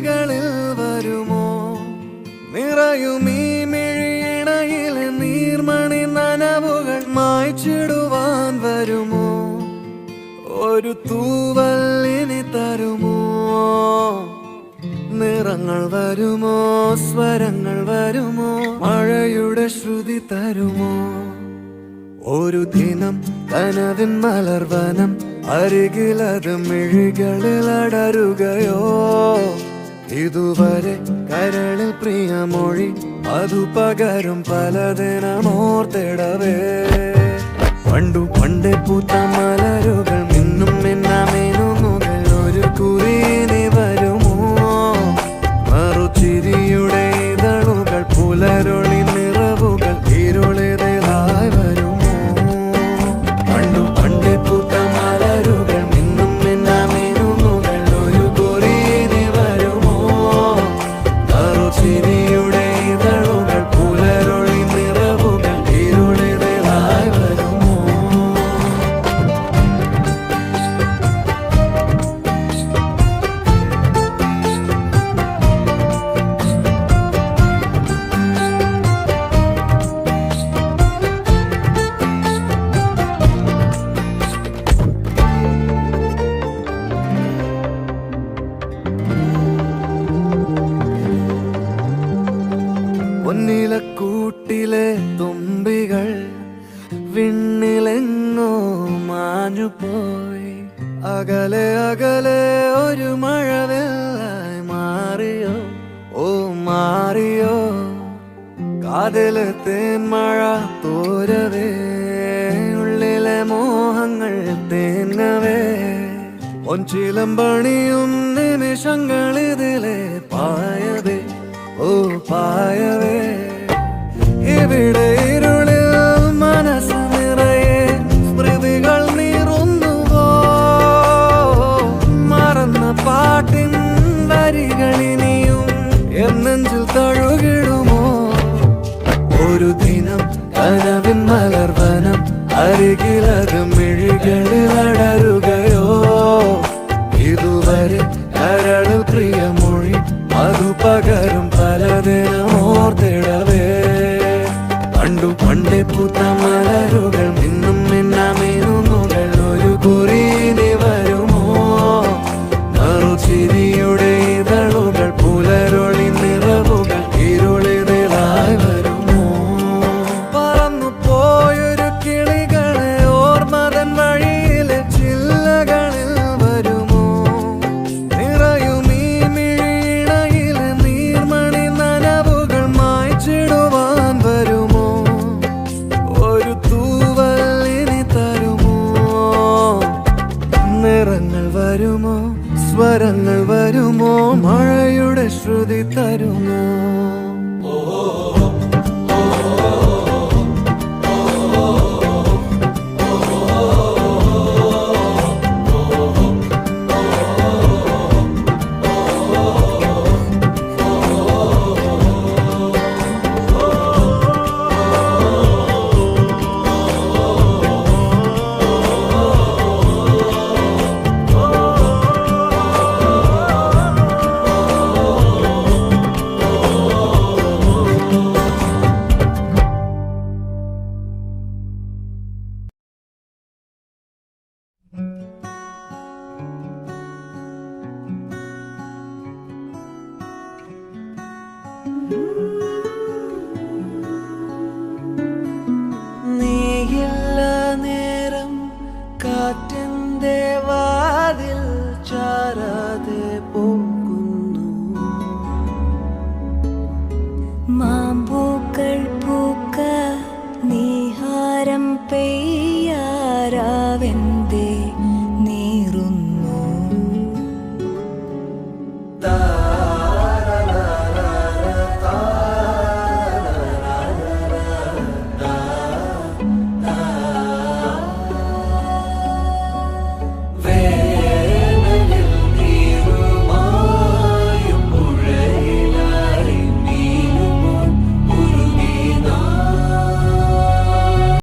ചില്ലകളിൽ വരുമോ? നിറയും ഈ മിഴിയിണയിലെ നീർമണി നനവുകൾ മായ്ച്ചിടുവാൻ വരുമോ? ഒരു തൂവല്ലിനി തരുമോ? നിറങ്ങൾ വരുമോ? സ്വരങ്ങൾ വരുമോ? മഴയുടെ ശ്രുതി തരുമോ? ഒരു ദിനം തനതിൻ മലർവനം അരികിലത് മിഴികളിൽ അടരുകയോ? ഇതുവരെ കരളിൽ പ്രിയമൊഴി അതു പകരും പലതിനമോർത്തിടവേ പണ്ടു പണ്ടേ പൂത്ത മലരുകൾ പൊന്നിലക്കൂട്ടിലെ തുമ്പികൾ വിണ്ണിലെങ്ങോ മാഞ്ഞു പോയി അകലെ അകലെ ഒരു മഴവെല്ലായി മാറിയോ? ഓ മാറിയോ? കാതിലെ തേന്മഴ തോരവേ ഉള്ളിലെ മോഹങ്ങൾ തേങ്ങവേ ഒഞ്ചിലം പണിയും നിമിഷങ്ങളിതിലെ പായവേ ഓ പായവേ. ഇരുളിൽ മനസ്സ് നിറയെ മറന്ന പാട്ടിൻ തഴുകിടുമോ? ഒരു ദിനം കനവിൻ മലർവനം അരികിലകം മിഴികളിൽ പണ്ടു പൂത്ത മലരുകൾ ശ്രുതി തരുമോ നീയില്ല നേരം കാറ്റിന്റെ വാതിൽ ചാരാതെ പോകുന്നു. മാമ്പൂക്കൾ പൂക്ക നീഹാരം പെയ്യാരാവെന്തേ